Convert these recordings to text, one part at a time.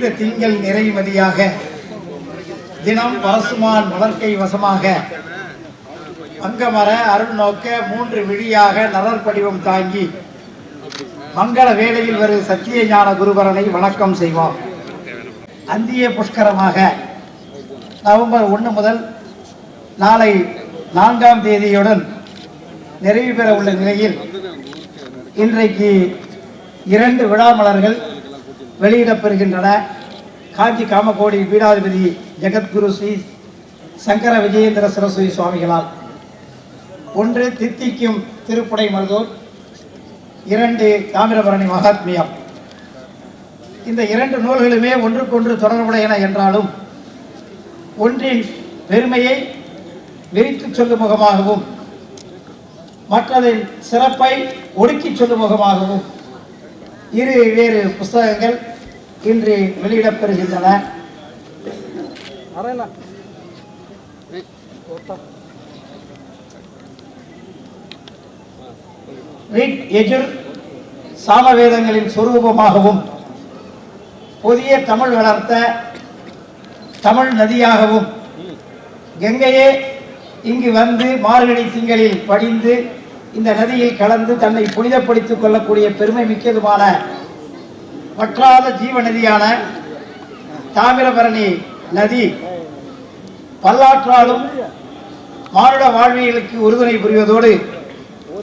நிறைந்த திங்கள் நிறைமதியாக தினம் பரசுமான் மலர்க்கை வசமாக அங்கமர அருள் நோக்க மூன்று விழியாக நலர் படிவம் தாங்கி மங்கள வேளையில் வரும் சத்திய ஞான குருபரனை வணக்கம் செய்வோம். அந்திய புஷ்கரமாக நவம்பர் ஒன்று முதல் நாளை நான்காம் தேதியுடன் நிறைவு பெற உள்ள நிலையில் இன்றைக்கு இரண்டு விழா மலர்கள் வெளியிடப்பெறுகின்றன. காஞ்சி காமகோடி பீடாதிபதி ஜெகத்குரு ஸ்ரீ சங்கர விஜயேந்திர சரஸ்வதி சுவாமிகளால். ஒன்று தித்திக்கும் திருப்புடை மருதூர் இரண்டு தாமிரபரணி மகாத்மியம். இந்த இரண்டு நூல்களுமே ஒன்றுக்கொன்று தொடர்புடையன என்றாலும் ஒன்றின் பெருமையை விரித்துச் சொல்லும் முகமாகவும் மற்றதின் சிறப்பை ஒடுக்கிச் சொல்லும் முகமாகவும் இரு வேறு புஸ்தகங்கள் இன்று வெளியிடப்பெறுகின்றன. ரிக் எஜுர் சாமவேதங்களின் சொரூபமாகவும் புதிய தமிழ் வளர்த்த தமிழ் நதியாகவும் கங்கையே இங்கு வந்து மார்கழி திங்களில் படிந்து இந்த நதியில் கலந்து தன்னை புனிதப்படுத்திக் கொள்ளக்கூடிய பெருமை மிக்கதுமான வற்றாத ஜீவ நதியான தாமிரபரணி நதி பல்லாற்றாலும் மானுட வாழ்வியலுக்கு உறுதுணை புரிவதோடு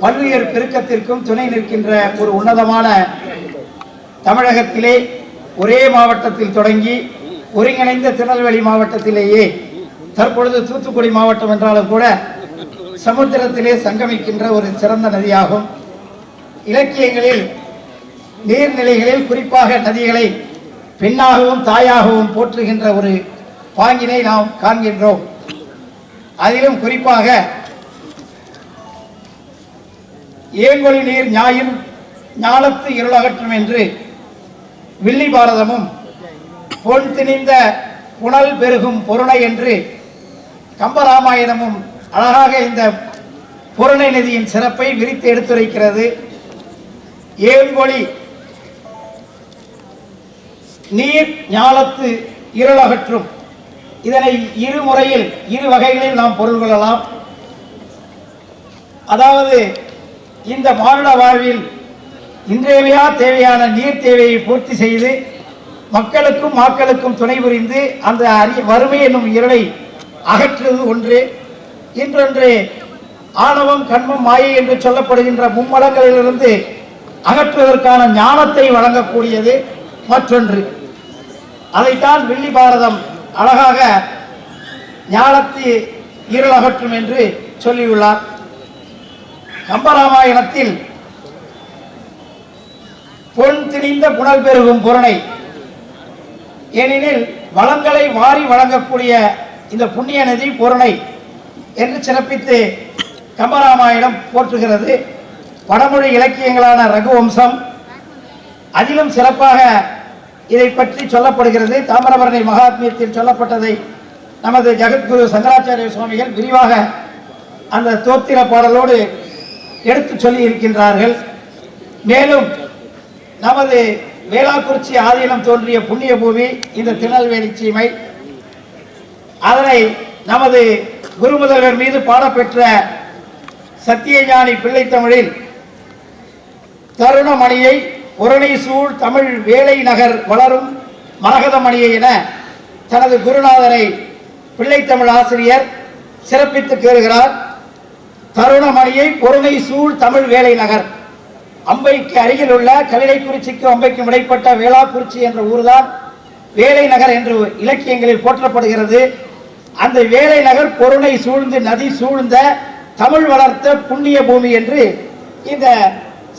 பல்லுயிர் பெருக்கத்திற்கும் துணை நிற்கின்ற ஒரு உன்னதமான தமிழகத்திலே ஒரே மாவட்டத்தில் தொடங்கி ஒருங்கிணைந்த திருநெல்வேலி மாவட்டத்திலேயே தற்பொழுது தூத்துக்குடி மாவட்டம் என்றாலும் கூட சமுத்திரத்திலே சங்கமிக்கின்ற ஒரு சிறந்த நதியாகும். இலக்கியங்களில் நீர்நிலைகளில் குறிப்பாக நதிகளை பெண்ணாகவும் தாயாகவும் போற்றுகின்ற ஒரு பாங்கினை நாம் காண்கின்றோம். அதிலும் குறிப்பாக ஏங்கொழி நீர் ஞாயிறு ஞானத்து இருளகற்றும் என்று வில்லி பாரதமும் பொன் திணிந்த புனல் பெருகும் பொருணை என்று கம்பராமாயணமும் அழகாக இந்த பொருணை நதியின் சிறப்பை விரித்து எடுத்துரைக்கிறது. ஏங்கொழி நீர் ஞாலத்து இருளகற்றும். இதனை இரு முறையில் இரு வகைகளில் நாம் பொருள் கொள்ளலாம். அதாவது இந்த மானுட வாழ்வில் இன்றையவையா தேவையான நீர் தேவையை பூர்த்தி செய்து மக்களுக்கும் மக்களுக்கும் துணை புரிந்து அந்த அரிய வறுமை என்னும் இருளை அகற்றுவது ஒன்று. இன்றொன்று ஆணவம் கண்மம் மாயை என்று சொல்லப்படுகின்ற மும்மலங்களிலிருந்து அகற்றுவதற்கான ஞானத்தை வழங்கக்கூடியது மற்றொன்று. அதைத்தான் வெள்ளி பாரதம் அழகாக ஞானத்து இருளகற்றும் என்று சொல்லியுள்ளார். கம்பராமாயணத்தில் பொன் திணிந்த புனல் பெருகும் புறனை ஏனெனில் வளங்களை வாரி வழங்கக்கூடிய இந்த புண்ணிய நதி பொருணை என்று சிறப்பித்து கம்பராமாயணம் போற்றுகிறது. வடமொழி இலக்கியங்களான ரகுவம்சம் அதிலும் சிறப்பாக இதை பற்றி சொல்லப்படுகிறது. தாமிரபரணி மகாத்மியத்தில் சொல்லப்பட்டதை நமது ஜெகத்குரு சங்கராச்சாரிய சுவாமிகள் விரிவாக அந்த தோத்திர பாடலோடு எடுத்து சொல்லி இருக்கின்றார்கள் மேலும் நமது வேளாக்குறிச்சி ஆதீனம் தோன்றிய புண்ணிய பூமி இந்த திருநெல்வேலி சீமை. அதனை நமது குருமுதல்வர் மீது பாடப்பெற்ற சத்தியஞானி பிள்ளைத்தமிழில் தருணமணியை உரணை சூழ் தமிழ் வேலை நகர் வளரும் மரகதமணியை என தனது குருநாதரை பிள்ளைத்தமிழ் ஆசிரியர் சிறப்பித்து கேறுகிறார். தருணமணியை பொருணை சூழ் தமிழ் வேலை நகர் அம்பைக்கு அருகில் உள்ள கலிடைக்குறிச்சிக்கும் அம்பைக்கும் இடைப்பட்ட வேளாக்குறிச்சி என்ற ஊர்தான் வேலை நகர் என்று இலக்கியங்களில் போற்றப்படுகிறது. அந்த வேலை நகர் பொருணை சூழ்ந்து நதி சூழ்ந்த தமிழ் வளர்த்த புண்ணிய பூமி என்று இந்த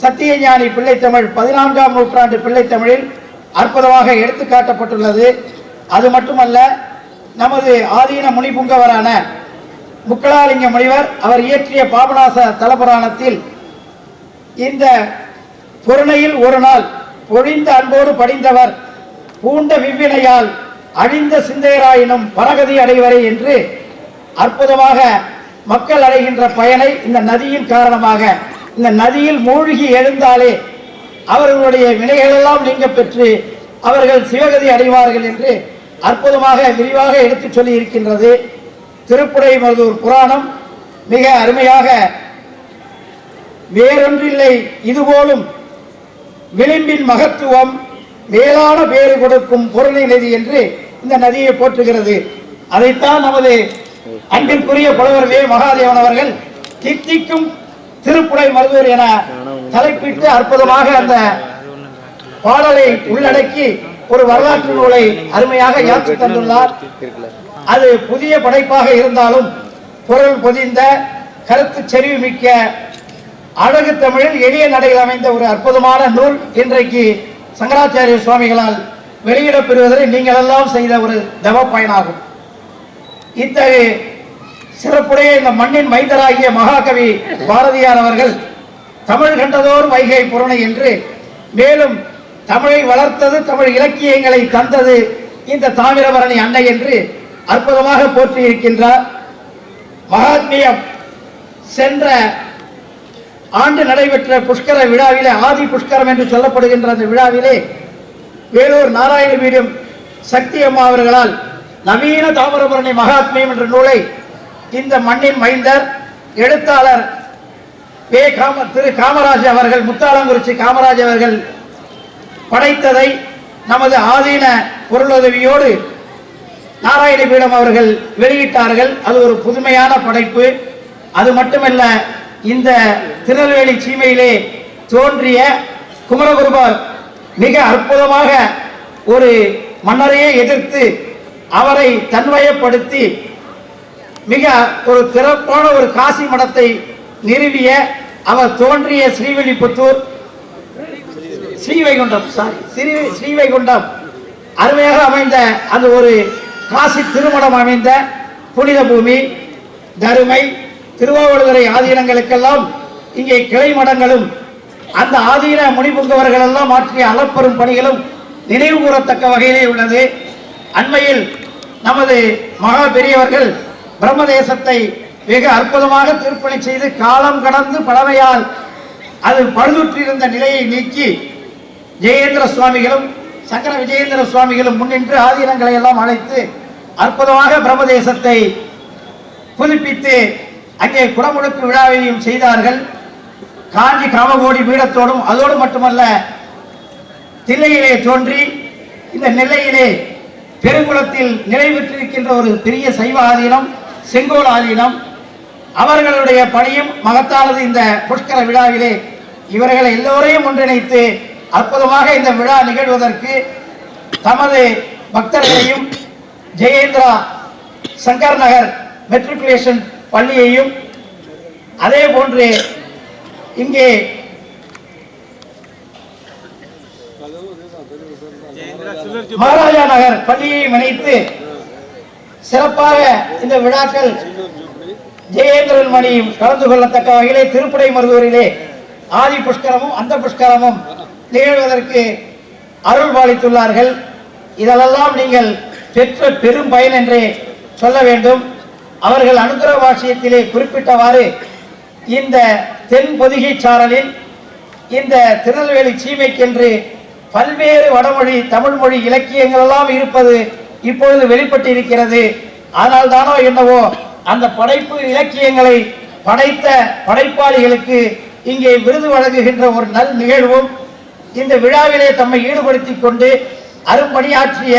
சத்தியஞானி பிள்ளைத்தமிழ் பதினான்காம் நூற்றாண்டு பிள்ளைத்தமிழில் அற்புதமாக எடுத்து காட்டப்பட்டுள்ளது அது மட்டுமல்ல நமது ஆதீன முனிபுங்கவரான முக்கலாலிங்க முனிவர் அவர் இயற்றிய பாபநாச தலபுராணத்தில் இந்த பொருணையில் ஒரு நாள் பொழிந்த அன்போடு படிந்தவர் பூண்ட விவ்வினையால் அழிந்த சிந்தையராயினும் பரகதி அடைவரை என்று அற்புதமாக மக்கள் அடைகின்ற பயனை இந்த நதியின் காரணமாக இந்த நதியில் மூழ்கி எழுந்தாலே அவர்களுடைய வினைகளெல்லாம் நீங்க பெற்று அவர்கள் சிவகதி அடைவார்கள் என்று அற்புதமாக விரிவாக எடுத்துச் சொல்லி இருக்கின்றது திருப்புடை மருதூர் புராணம் மிக அருமையாக வேறொன்றில்லை இதுபோலும் விளிம்பின் மகத்துவம் மேலான பேறு கொடுக்கும் பொருளை நதி என்று இந்த நதியை போற்றுகிறது. அதைத்தான் நமது அன்பிற்குரிய புலவர் வே. மகாதேவன் அவர்கள் தித்திக்கும் திருப்புடை மருதூர் என தலைப்பிட்டு அற்புதமாக அந்த பாடலை உள்ளடக்கி ஒரு வரலாற்று நூலை அருமையாக ஏற்றி தந்துள்ளார். அது புதிய படைப்பாக இருந்தாலும் பொருள் பொதிந்த கருத்து செறிவு மிக்க அழகு தமிழில் எளிய நடையில் அமைந்த ஒரு அற்புதமான நூல் இன்றைக்கு சங்கராச்சாரிய சுவாமிகளால் வெளியிடப்பெறுவதில் நீங்கள் எல்லாம் செய்த ஒரு தவ பயனாகும் இத்தகைய சிறப்புடைய இந்த மண்ணின் மைந்தராகிய மகாகவி பாரதியார் அவர்கள் தமிழ் கண்டதோர் வைகை புறணை என்று மேலும் தமிழை வளர்த்தது தமிழ் இலக்கியங்களை தந்தது இந்த தாமிரபரணி அன்னை என்று அற்புதமாக போற்றி இருக்கின்றார் மகாத்மியம் சென்ற ஆண்டு நடைபெற்ற புஷ்கர விழாவிலே ஆதி புஷ்கரம் என்று சொல்லப்படுகின்ற அந்த விழாவிலே வேலூர் நாராயண வீடும் சக்தி அம்மா அவர்களால் நவீன தாமிரபரணி மகாத்மியம் என்ற நூலை இந்த மண்ணின் மைந்தர் எழுத்தாளர் வே காம திரு காமராஜ் அவர்கள் முத்தாளங்குறிச்சி காமராஜ் அவர்கள் படைத்ததை நமது ஆதீன பொருளுதவியோடு நாராயணபீடம் அவர்கள் வெளியிட்டார்கள். அது ஒரு புதுமையான படைப்பு. அது மட்டுமல்ல இந்த திருநெல்வேலி சீமையிலே தோன்றிய குமரகுருபர் மிக அற்புதமாக ஒரு மன்னரையே எதிர்த்து அவரை தன்வயப்படுத்தி மிக ஒரு சிறப்பான ஒரு காசி மடத்தை நிறுவிய அவர் தோன்றிய ஸ்ரீவில்லிபுத்தூர் ஸ்ரீவைகுண்டம் சாரி ஸ்ரீ ஸ்ரீவைகுண்டம். அருமையாக அமைந்த அந்த ஒரு காசி திருமணம் அமைந்த புனித பூமி தருமை திருவாவூர்துறை ஆதீனங்களுக்கெல்லாம் இங்கே கிளை மடங்களும் அந்த ஆதீன முனிபுங்கவர்கள் எல்லாம் ஆற்றிய அளப்பெரும் பணிகளும் நினைவு கூறத்தக்க வகையிலே உள்ளது. அண்மையில் நமது மகா பெரியவர்கள் பிரம்மதேசத்தை மிக அற்புதமாக திருப்பணி செய்து காலம் கடந்து பழமையால் அது பழுதுற்றிருந்த நிலையை நீக்கி ஜெயேந்திர சுவாமிகளும் சங்கர விஜயேந்திர சுவாமிகளும் முன்னின்று ஆதீனங்களை எல்லாம் அழைத்து அற்புதமாக பிரம்மதேசத்தை புதுப்பித்து அங்கே குடமுழுக்கு விழாவையும் செய்தார்கள். காஞ்சி காமகோடி பீடத்தோடும் அதோடு மட்டுமல்ல தில்லையிலே தோன்றி இந்த நெல்லையிலே பெருங்குளத்தில் நிறைவேற்றிருக்கின்ற ஒரு பெரிய சைவ ஆதீனம். செங்கோல் ஆலீனம் அவர்களுடைய பணியும் மகத்தானது இந்த புஷ்கர விழாவிலே. இவர்களை எல்லோரையும் ஒன்றிணைத்து அற்புதமாக இந்த விழா நிகழ்வதற்கு தமது பக்தர்களையும் ஜெயேந்திரா சங்கர் நகர் மெட்ரிகுலேஷன் பள்ளியையும் அதே போன்று இங்கே மகாராஜா நகர் பள்ளியை இணைத்து சிறப்பாக இந்த விழாக்கள் ஜெயேந்திரன் மணியும் கலந்து கொள்ளத்தக்க வகையிலே திருப்படை மருதூரிலே ஆதி புஷ்கரமும் அந்த புஷ்கரமும் நிகழ்வதற்கு அருள் பாலித்துள்ளார்கள். இதெல்லாம் நீங்கள் பெற்ற பெரும் பயன் என்றே சொல்ல வேண்டும். அவர்கள் அனுகிரக வாசியத்திலே குறிப்பிட்டவாறு இந்த தென் பொதுகை சாரலில் இந்த திருநெல்வேலி சீமைக்கென்று பல்வேறு வடமொழி தமிழ் மொழி இலக்கியங்கள் எல்லாம் இருப்பது இப்பொழுது வெளிப்பட்டு இருக்கிறது ஆனால் தானோ என்னவோ அந்த படைப்பு இலக்கியங்களை படைத்த படைப்பாளிகளுக்கு இங்கே விருது வழங்குகின்ற ஒரு நல் நிகழ்வும் இந்த விழாவிலே தம்மை ஈடுபடுத்திக் கொண்டு அரும்பணியாற்றிய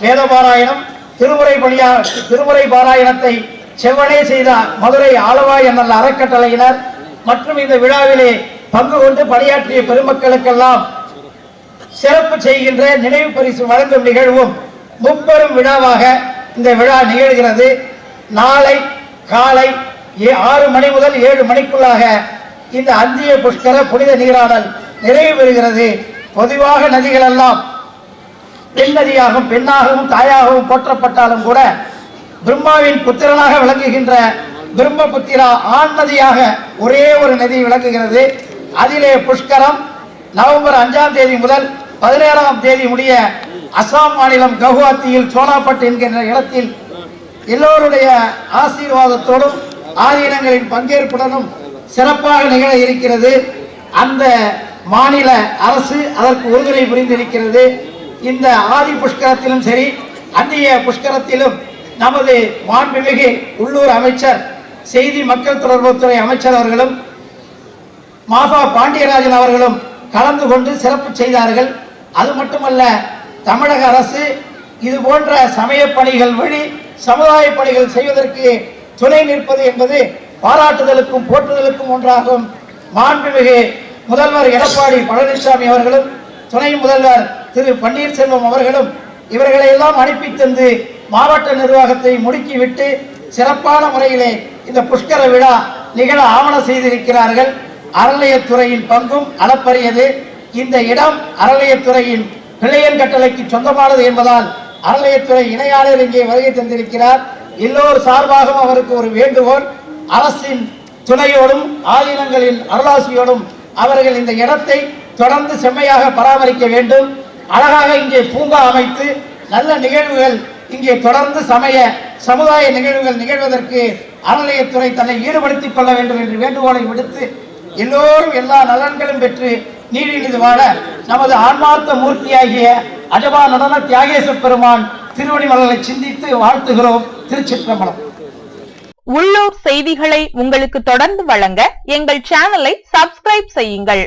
வேதபாராயணம் திருமுறை பணியா திருமுறை பாராயணத்தை செவ்வனே செய்த மதுரை ஆளவாய் என்ற அறக்கட்டளையினர் மற்றும் இந்த விழாவிலே பங்கு கொண்டு பணியாற்றிய பெருமக்களுக்கெல்லாம் சிறப்பு செய்கின்ற நினைவு பரிசு வழங்கும் நிகழ்வும் முப்பெரும் விழாவாக இந்த விழா நிகழ்கிறது. நாளை காலை ஏ- ஆறு மணி முதல் ஏழு மணிக்குள்ளாக இந்த அந்திய புஷ்கர புனித நீராடல் நிறைவு பெறுகிறது பொதுவாக நதிகள் எல்லாம் பெண் நதியாகவும் பெண்ணாகவும் தாயாகவும் போற்றப்பட்டாலும் கூட பிரம்மாவின் புத்திரனாக விளங்குகின்ற பிரம்மபுத்திரா ஆண் நதியாக ஒரே ஒரு நதி விளங்குகிறது. அதிலே புஷ்கரம் நவம்பர் அஞ்சாம் தேதி முதல் பதினேழாம் தேதி முடிய அசாம் மாநிலம் கவுஹாத்தியில் சோனாபட் என்கின்ற இடத்தில் எல்லோருடைய ஆசீர்வாதத்தோடும் ஆதீனங்களின் பங்கேற்புடனும் சிறப்பாக நிகழ இருக்கிறது. அந்த மாநில அரசு அதற்கு உறுதுணை புரிந்திருக்கிறது. இந்த ஆதி புஷ்கரத்திலும் சரி அந்நிய புஷ்கரத்திலும் நமது மாண்புமிகு உள்ளூர் அமைச்சர் செய்தி மக்கள் தொடர்புத்துறை அமைச்சர் அவர்களும் மாபா பாண்டியராஜன் அவர்களும் கலந்து கொண்டு சிறப்பு செய்தார்கள். அது மட்டுமல்ல தமிழக அரசு இது போன்ற சமய பணிகள் வழி சமுதாய பணிகள் செய்வதற்கு துணை நிற்பது என்பது பாராட்டுதலுக்கும் போற்றுதலுக்கும் ஒன்றாகும். மாண்புமிகு முதல்வர் எடப்பாடி பழனிசாமி அவர்களும் துணை முதல்வர் திரு பன்னீர்செல்வம் அவர்களும் இவர்களை எல்லாம் அனுப்பி தந்து மாவட்ட நிர்வாகத்தை முடுக்கிவிட்டு சிறப்பான முறையிலே இந்த புஷ்கர விழா நிகழ ஆவணம் செய்திருக்கிறார்கள். அறநிலையத்துறையின் பங்கும் அளப்பரியது. இந்த இடம் அறநிலையத்துறையின் பிள்ளையன் கட்டளைக்கு சொந்தமானது என்பதால் அறநிலையத்துறை இணையாளர் இங்கே வருகை தந்திருக்கிறார். எல்லோர் சார்பாகவும் அவருக்கு ஒரு வேண்டுகோள். அரசின் துணையோடும் ஆதீனங்களின் அருளாசியோடும் அவர்கள் இந்த இடத்தை தொடர்ந்து செம்மையாக பராமரிக்க வேண்டும். அழகாக இங்கே பூங்கா அமைத்து நல்ல நிகழ்வுகள் இங்கே தொடர்ந்து சமய சமுதாய நிகழ்வுகள் நிகழ்வதற்கு அறநிலையத்துறை தன்னை ஈடுபடுத்திக் கொள்ள வேண்டும் என்று வேண்டுகோளை விடுத்து எல்லோரும் எல்லா நலன்களும் பெற்று நீடி வாழ நமது ஆன்மார்த்த மூர்த்தியாகிய அஜபா நடன தியாகேச பெருமான் திருவடி சிந்தித்து வாழ்த்துகிறோம் திருச்சிற்றம்பலம். உள்ளூர் செய்திகளை உங்களுக்கு தொடர்ந்து வழங்க எங்கள் சேனலை சப்ஸ்கிரைப் செய்யுங்கள்.